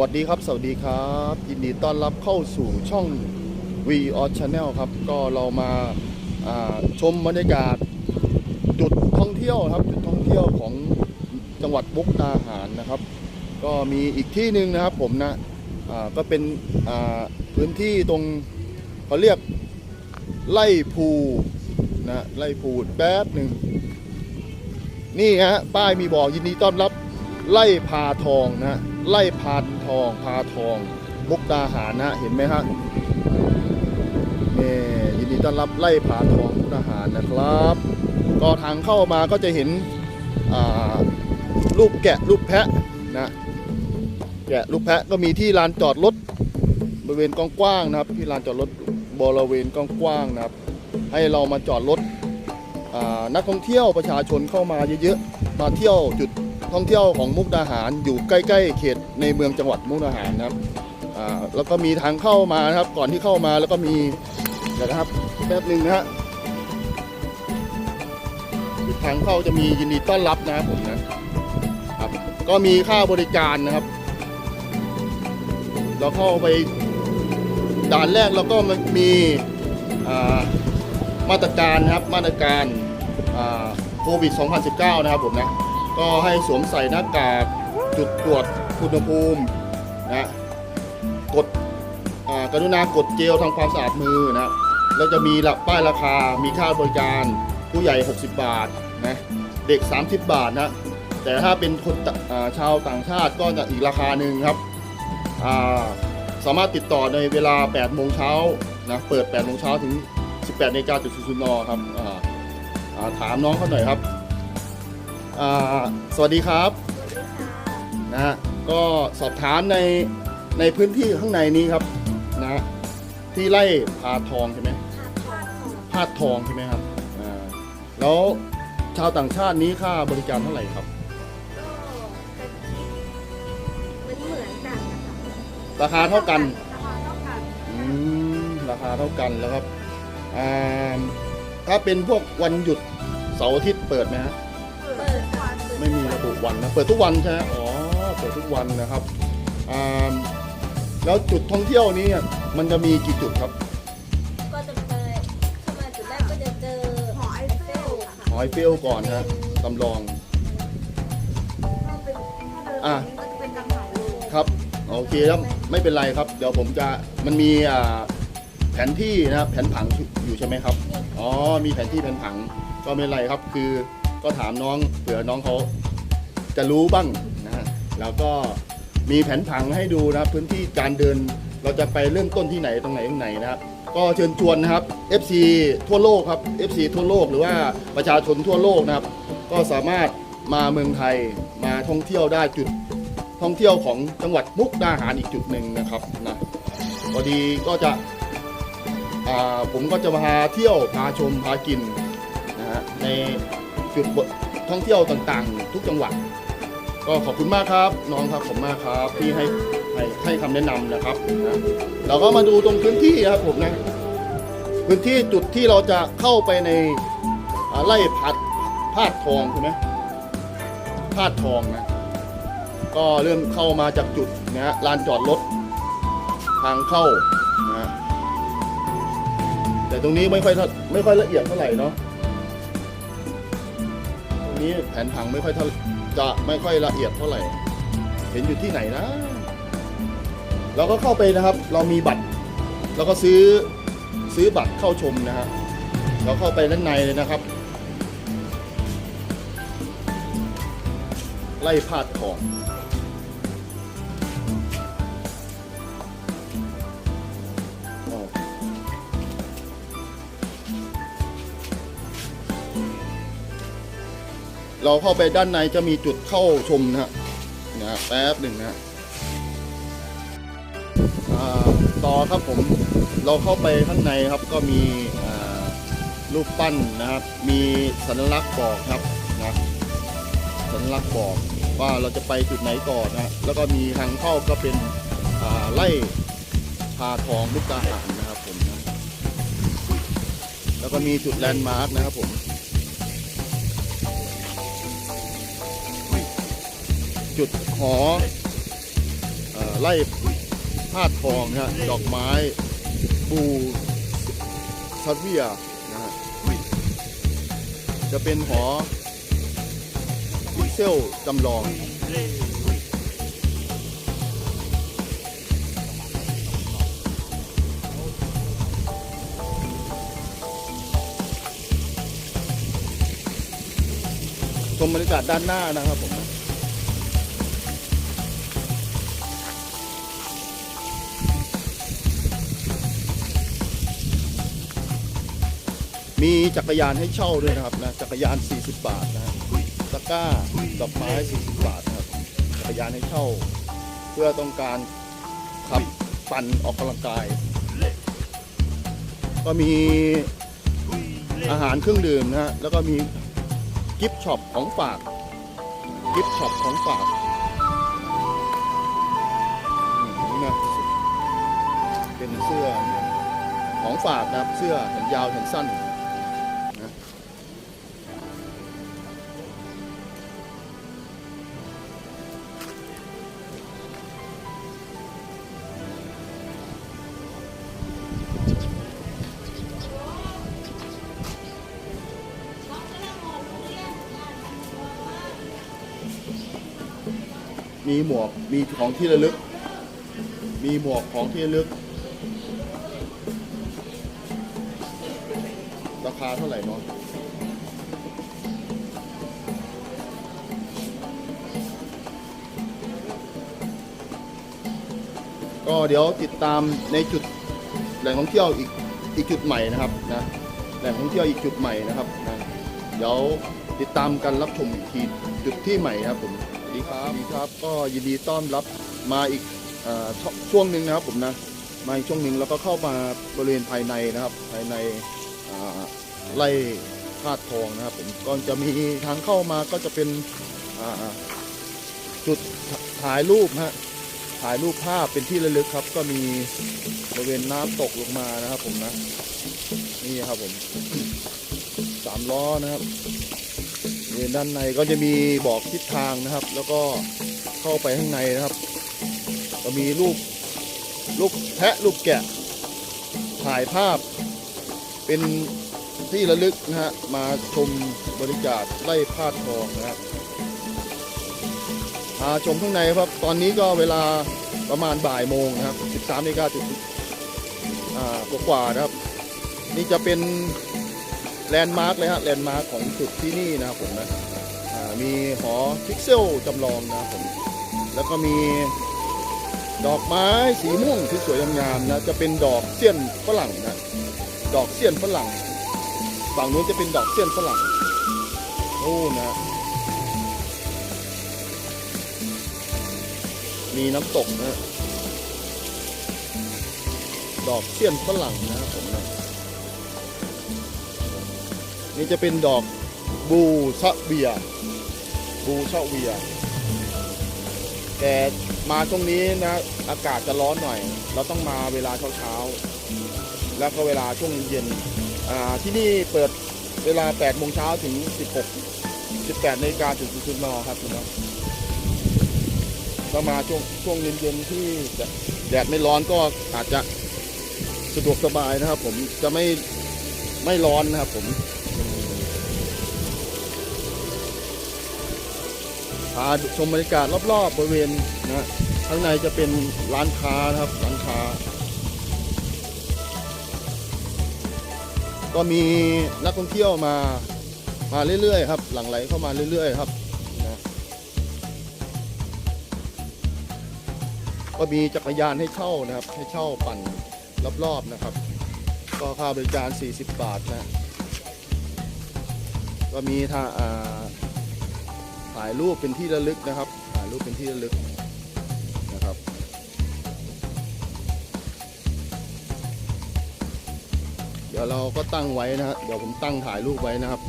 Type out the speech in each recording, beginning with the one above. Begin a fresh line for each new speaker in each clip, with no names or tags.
วัสดีครับ สวัสดีครับยินดีต้อนรับเข้าสู่ช่อง V o Channel ครับ ก็เรามาาชมบรรยากาศจุดท่องเที่ยวครับจุดท่องเที่ยวของจังหวัดมุกดาหารนะครับ ก็มีอีกที่หนึ่งนะครับผมนะก็เป็นพื้นที่ตรงเขาเรียกไล่ภูนะไล่ภูแป๊บหนึ่งนี่ฮะป้ายมีบอกยินดีต้อนรับไล่พาทองนะ ไล่พานทองพาทองมุกดาหารนะเห็นไหมฮะนี่ยินดีต้อนรับไล่พาทองมุกดาหารนะครับ ก็ทางเข้ามาก็จะเห็นรูปแกะรูปแพะนะแกะรูปแพะก็มีที่ลานจอดรถบริเวณกว้างๆนะครับ ที่ลานจอดรถบริเวณกว้างๆนะครับ ให้เรามาจอดรถนักท่องเที่ยวประชาชนเข้ามาเยอะๆมาเที่ยวจุด ท่องเที่ยวของมุกดาหารอยู่ใกล้ๆ เขตในเมืองจังหวัดมุกดาหารนะครับอ่าแล้วก็มีทางเข้ามานะครับ ก่อนที่เข้ามาแล้วก็มีเดี๋ยวนะครับแป๊บหนึ่งนะฮะทางเข้าจะมียินดีต้อนรับนะครับผมนะครับ ก็มีค่าบริการนะครับ เราเข้าไปด่านแรกแล้วก็มีมาตรการนะครับมาตรการโควิด 2019 นะครับผมนะ ก็ให้สวมใส่หน้ากากจุดตรวจอุณหภูมินะกดกรุณากดเจลทำความสะอาดมือนะแล้วจะมีหลักป้ายราคา มีค่าบริการผู้ใหญ่ 60 บาทนะเด็ก 30 บาทนะ แต่ถ้าเป็นคนาชาวต่างชาติก็จะอีกราคาหนึ่งครับาสามารถติดต่อในเวลา 8 โมงเช้านะเปิด 8 โมงเช้าถึง 18นาฬิกาจุดศูนย์นครับาถามน้องเขาหน่อยครับ อ่าสวัสดีครับนะฮะก็สอบถามในในพื้นที่ข้างในนี้ครับนะฮะที่ไล่พาทองใช่ไหมพาดทองใช่ไหมครับอ่าแล้วชาวต่างชาตินี้ค่าบริการเท่าไหร่ครับ
มันเหมือนกันนะคะ
ราคาเท่ากัน
ราคาเท่ากัน
อืมราคาเท่ากันแล้วครับอ่าถ้าเป็นพวกวันหยุดเสาร์อาทิตย์เปิดไหมฮะ
วัน
นะ เปิดทุกวันใช่ไหมอ๋อ เปิดทุกวันนะครับอ่าแล้วจุดท่องเที่ยวนี้มันจะมีกี่จุดครับ
ก็จะไปเข้ามาจุดแรกก็จะเจอหอไอเฟลค่ะ
หอยเฟลก่อนนะจำลอง
ถ้าเป็นถ้าเดิน
อะ
ก็จะเป็นกังหันลม
ครับโอเคครับไม่เป็นไรครับ เดี๋ยวผมจะมันมีอ่าแผนที่นะครับแผนผังอยู่ใช่ไหมครับอ๋อมีแผนที่แผนผังก็ไม่เป็นไรครับ คือก็ถามน้องเผื่อน้องเขา จะรู้บ้างนะฮะแล้วก็มีแผนผังให้ดูนะครับพื้นที่การเดินเราจะไปเริ่มต้นที่ไหนตรงไหนตรงไหนนะครับ ก็เชิญชวนนะครับ FC ทั่วโลกครับ FC ทั่วโลกหรือว่าประชาชนทั่วโลกนะครับ ก็สามารถมาเมืองไทยมาท่องเที่ยวได้จุดท่องเที่ยวของจังหวัดมุกดาหารอีกจุดหนึ่งนะครับนะพอดีก็จะผมก็จะพาเที่ยวพาชมพากินนะฮะในจุดท่องเที่ยวต่างๆ ทุกจังหวัด ก็ขอบคุณมากครับ น้องครับขอบคุณมากครับที่ให้ให้ให้คำแนะนำนะครับนะเราก็มาดูตรงพื้นที่ครับผมนะ พื้นที่จุดที่เราจะเข้าไปในไล่พัดพาดทองใช่ไหมพาดทองนะก็เริ่มเข้ามาจากจุดนะลานจอดรถทางเข้านะแต่ตรงนี้ไม่ค่อยไม่ค่อยละเอียดเท่าไหร่เนาะ นี้แผนผังไม่ค่อยจะไม่ค่อยละเอียดเท่าไหร่ เห็นอยู่ที่ไหนนะ เราก็เข้าไปนะครับ เรามีบัตร เราก็ซื้อซื้อบัตรเข้าชมนะฮะเราเข้าไปด้านในเลยนะครับ ไล่พาดของ เราเข้าไปด้านในจะมีจุดเข้าชมนะฮะนะแป๊บหนึ่งนะต่อครับผมเราเข้าไปข้างในครับก็มีรูปปั้นนะครับ มีสัญลักษณ์บอกครับนะสัญลักษณ์บอกว่าเราจะไปจุดไหนก่อนนะแล้วก็มีทางเข้าก็เป็นไล่พาทองมุกดาหารนะครับผมนะแล้วก็มีจุดแลนด์มาร์กนะครับผม จุดหอเอ่อไล่พาดทองนะฮะดอกไม้บูซาเวียนะฮะจะเป็นหอพิเซลจำลองชมบรรยากาศด้านหน้านะครับผม มีจักรยานให้เช่าด้วยนะครับนะจักรยาน 40 บาทนะตะกร้าดอกไม้ 40 บาทนะครับจักรยานให้เช่า เพื่อต้องการขับปั่นออกกำลังกาย ก็มีอาหารเครื่องดื่มนะฮะแล้วก็มีกิฟต์ช็อปของฝากกิฟต์ช็อปของฝากนี่นะเป็นเสื้อของฝากนะครับเสื้อแขนยาวแขนสั้น มีหมวกมีของที่ระลึก มีหมวกของที่ระลึก ราคาเท่าไหร่เนาะก็เดี๋ยวติดตามในจุดแหล่งท่องเที่ยวอีกอีกจุดใหม่นะครับนะแหล่งท่องเที่ยวอีกจุดใหม่นะครับนะเดี๋ยวติดตามกันรับชมอีกทีจุดที่ใหม่ครับผม ดีครับสวัสดีครับ ก็ยินดีต้อนรับมาอีกอช่วงหนึ่งนะครับผมนะ มาอีกช่วงหนึ่งแล้วก็เข้ามาบริเวณภายในนะครับ ภายในอ่าไล่ธาตุทองนะครับผมก็จะมีทางเข้ามาก็จะเป็นจุดถ่ายรูปฮะถ่ายรูปภาพเป็นที่ระลึกครับ ก็มีบริเวณน้ำตกลงมานะครับผมนะ นี่ครับผมสามล้อนะครับ ด้านในก็จะมีบอกทิศทางนะครับ แล้วก็เข้าไปข้างในนะครับ ก็มีรูปรูปแพะรูปแกะ ถ่ายภาพ เป็นที่ระลึกนะฮะมาชมบริจาคไล่พาดทองนะครับมาชมข้างในครับ ตอนนี้ก็เวลาประมาณบ่ายโมงนะครับ 13นาฬิกาจุดอ่ากว่านะครับ นี่จะเป็น แลนด์มาร์กเลยฮะแลนด์มาร์กของจุดที่นี่นะครับผมนะมีหอพิกเซลจำลองนะครับผมแล้วก็มีดอกไม้สีม่วงที่สวยงามๆนะจะเป็นดอกเสี้ยนฝรั่งนะดอกเสี้ยนฝรั่งฝั่งนู้นจะเป็นดอกเสี้ยนฝรั่งโอ้นะมีน้ำตกนะดอกเสี้ยนฝรั่งนะครับผม นี่จะเป็นดอกบูซะเวีย บูซะเวีย แต่มาช่วงนี้นะ อากาศจะร้อนหน่อย เราต้องมาเวลาเช้าๆ แล้วก็เวลาช่วงเย็นที่นี่เปิดเวลา8โมงเช้าถึง 16 18นาฬิกาถึง0นครับคุณนะก็มาช่วงช่วงเย็นๆที่แดดไม่ร้อนก็อาจจะสะดวกสบายนะครับ ผมจะไม่ไม่ร้อนนะครับผม พาชมบรรยากาศรอบๆบริเวณนะข้างในจะเป็นร้านค้านะครับร้านค้า ก็มีนักท่องเที่ยวมามาเรื่อยๆครับ หลั่งไหลเข้ามาเรื่อยๆครับนะก็มีจักรยานให้เช่านะครับ ให้เช่าปั่นรอบๆนะครับ ก็ค่าบริการ 40 บาทนะ ก็มีท่าอ่า ถ่ายรูปเป็นที่ระลึกนะครับ ถ่ายรูปเป็นที่ระลึกนะครับเดี๋ยวเราก็ตั้งไว้นะฮะเดี๋ยวผมตั้งถ่ายรูปไว้นะครับ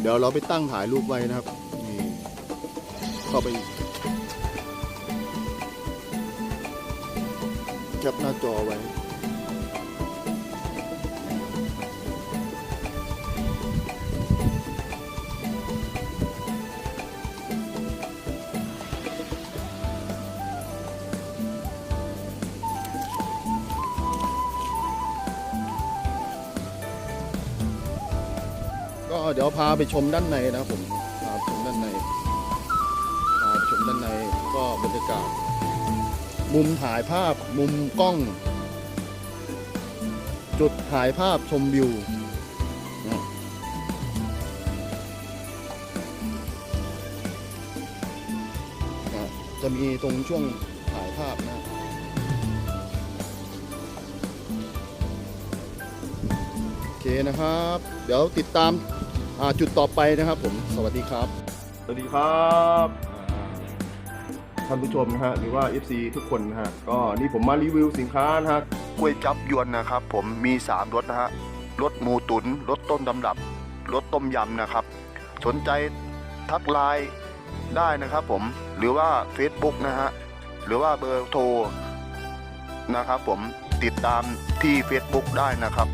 เดี๋ยวเราไปตั้งถ่ายรูปไว้นะครับนี่เข้าไป ปหน้าจอไว้ก็เดี๋ยวพาไปชมด้านในนะผม มุมถ่ายภาพมุมกล้อง จุดถ่ายภาพชมวิวจะมีตรงช่วงถ่ายภาพนะโอเคนะครับ เดี๋ยวติดตามจุดต่อไปนะครับผม สวัสดีครับ สวัสดีครับ ท่านผู้ชมนะฮะหรือว่า FC ทุกคนนะฮะก็นี่ผมมารีวิวสินค้านะฮะกล้วยจับยวนนะครับ ผมมี 3รสนะฮะรสหมูตุนรสต้มดำรับรสต้มยำนะครับ สนใจทักไลน์ได้นะครับผมหรือว่า Facebook นะฮะหรือว่าเบอร์โทรนะครับผมติดตามที่ Facebook ได้นะครับ